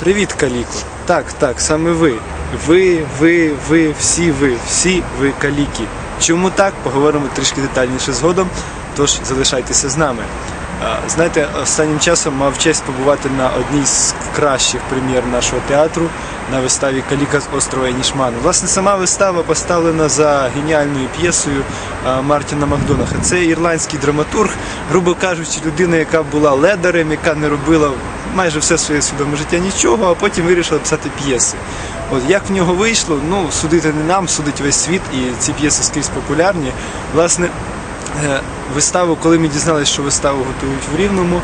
Привіт, Каліко. Так, так, саме ви. Ви, ви, ви, всі ви, всі ви каліки. Чому так? Поговоримо трішки детальніше згодом, тож залишайтеся з нами. А, Знаєте, останнім часом мав честь побувати на одній з кращих прем'єр нашого театру на виставі Каліка з острова Енішману. Власне, сама вистава поставлена за геніальною п'єсою Мартіна Макдонаха. Це ірландський драматург, грубо кажучи, людина, яка була ледарем, яка не робила майже все своє свідоме життя нічого, а потім вирішила писати п'єси. От як в нього вийшло, ну судити не нам, судить весь світ, і ці п'єси скрізь популярні. Власне, е, виставу, коли ми дізналися, що виставу готують в Рівному,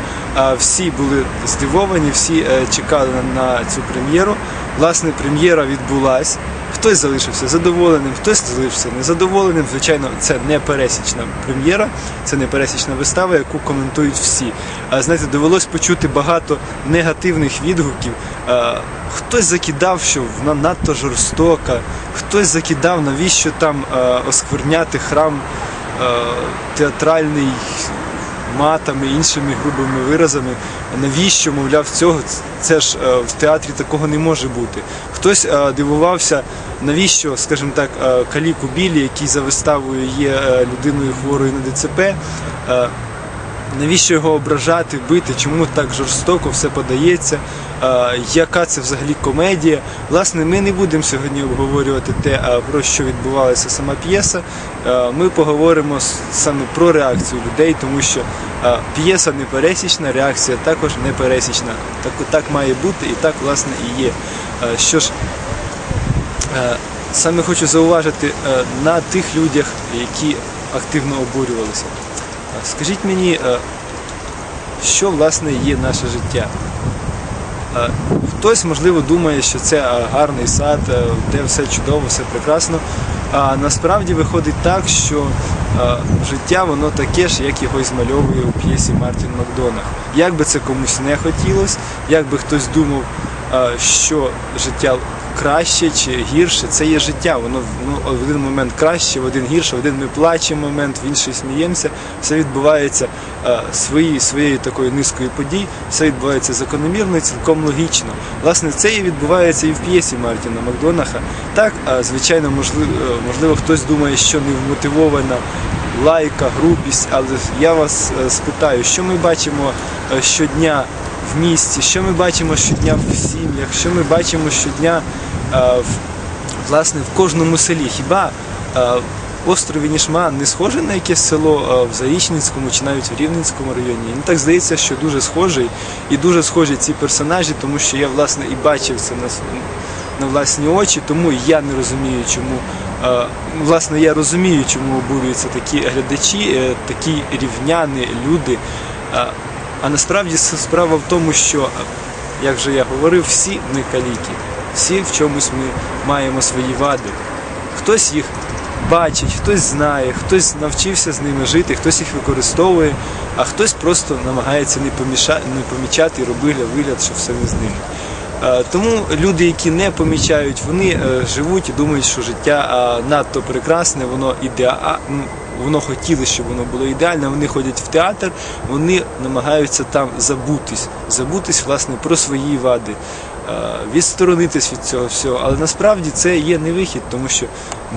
всі були здивовані, всі е, чекали на- цю прем'єру. Власне, прем'єра відбулась. Хтось залишився задоволеним, хтось залишився незадоволеним. Звичайно, це не пересічна прем'єра, це не пересічна вистава, яку коментують всі. Знаєте, довелось почути багато негативних відгуків. Хтось закидав, що вона надто жорстока, хтось закидав, навіщо там оскверняти храм театральний матами, іншими грубими виразами. Навіщо, мовляв, цього? Це ж е, в театрі такого не може бути. Хтось е, дивувався, навіщо, скажімо так, е, Каліку Білі, який за виставою є е, людиною хворою на ДЦП. Навіщо його ображати, бити? Чому так жорстоко все подається? Яка це взагалі комедія? Власне, ми не будемо сьогодні обговорювати те, про що відбувалася сама п'єса. Ми поговоримо саме про реакцію людей, тому що п'єса не пересічна, реакція також не пересічна. Так, так має бути і так, власне, і є. Що ж, Саме хочу зауважити на тих людях, які активно обурювалися. Скажіть мені, е, що власне є наше життя? Е, Хтось, можливо, думає, що це е, гарний сад, де все чудово, все прекрасно. А насправді виходить так, що життя воно таке ж, як його і змальовує у п'єсі Мартін Макдонах. Як би це комусь не хотілося, як би хтось думав, що життя краще чи гірше, це є життя. Воно воно в один момент краще, в один гірше, в один ми плачемо момент, в інший сміємося. Все відбувається е, свої, своєю такою низкою подій, все відбувається закономірно і цілком логічно. Власне, це і відбувається і в п'єсі Мартіна Макдонаха. Так, е, звичайно, можливо, можливо, хтось думає, що невмотивована лайка, грубість, але я вас е, спитаю, що ми бачимо е, щодня в місті, що ми бачимо щодня в сім'ях, що ми бачимо щодня е, в, власне, в кожному селі. Хіба е, остров Нішман не схоже на якесь село е, в Зарічницькому чи навіть в Рівненському районі? Мені так здається, що дуже схожий і дуже схожі ці персонажі, тому що я власне і бачив це на, на власні очі, тому я не розумію, чому. Власне, я розумію, чому обурюються такі глядачі, такі рівняні люди. А насправді справа в тому, що, е, як же я говорив, всі ми каліки, всі в чомусь ми маємо свої вади. Хтось їх бачить, хтось знає, хтось навчився з ними жити, хтось їх використовує, а хтось просто намагається не, поміша... не помічати і робити вигляд, що все не з ними. Е, Тому люди, які не помічають, вони е, живуть і думають, що життя надто прекрасне, воно ідеа... воно хотіло, щоб воно було ідеальне. Вони ходять в театр, вони намагаються там забутись, забутись власне про свої вади, е, відсторонитись від цього всього. Але насправді це є не вихід, тому що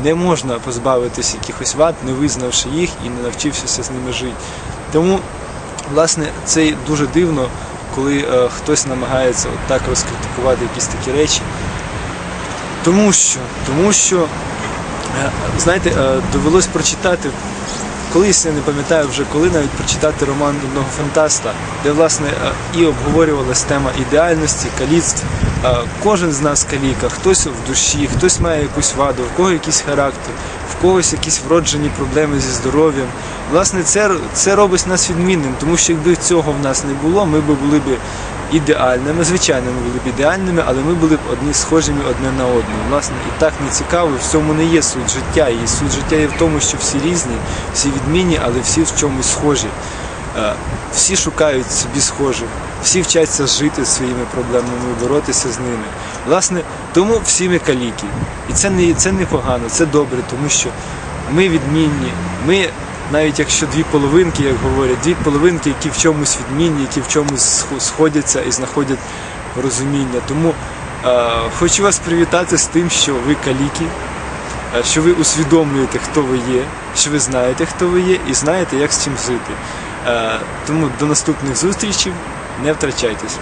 не можна позбавитись якихось вад, не визнавши їх і не навчившися з ними жити. Тому, власне, це дуже дивно, коли е, хтось намагається от так розкритикувати якісь такі речі. Тому що, тому що, е, знаєте, довелось прочитати, колись я не пам'ятаю вже коли навіть прочитати роман одного фантаста, де власне е, і обговорювалась тема ідеальності, каліцтв. Е, Кожен з нас каліка, хтось в душі, хтось має якусь ваду, в кого якийсь характер, когось якісь вроджені проблеми зі здоров'ям. Власне, це, це робить нас відмінним, тому що якби цього в нас не було, ми б були б ідеальними. Звичайно, ми були б ідеальними, але ми були б одні схожими одне на одного. Власне, і так не цікаво, в цьому не є суть життя. І суть життя є в тому, що всі різні, всі відмінні, але всі в чомусь схожі. Е, Всі шукають собі схожих, всі вчаться жити своїми проблемами, боротися з ними. Власне, тому всі ми каліки. І це не, це не погано, це добре, тому що ми відмінні. Ми, навіть якщо дві половинки, як говорять, дві половинки, які в чомусь відмінні, які в чомусь сходяться і знаходять розуміння. Тому е, хочу вас привітати з тим, що ви каліки, е, що ви усвідомлюєте, хто ви є, що ви знаєте, хто ви є, і знаєте, як з цим жити. Е, тому до наступних зустрічей, не втрачайтесь.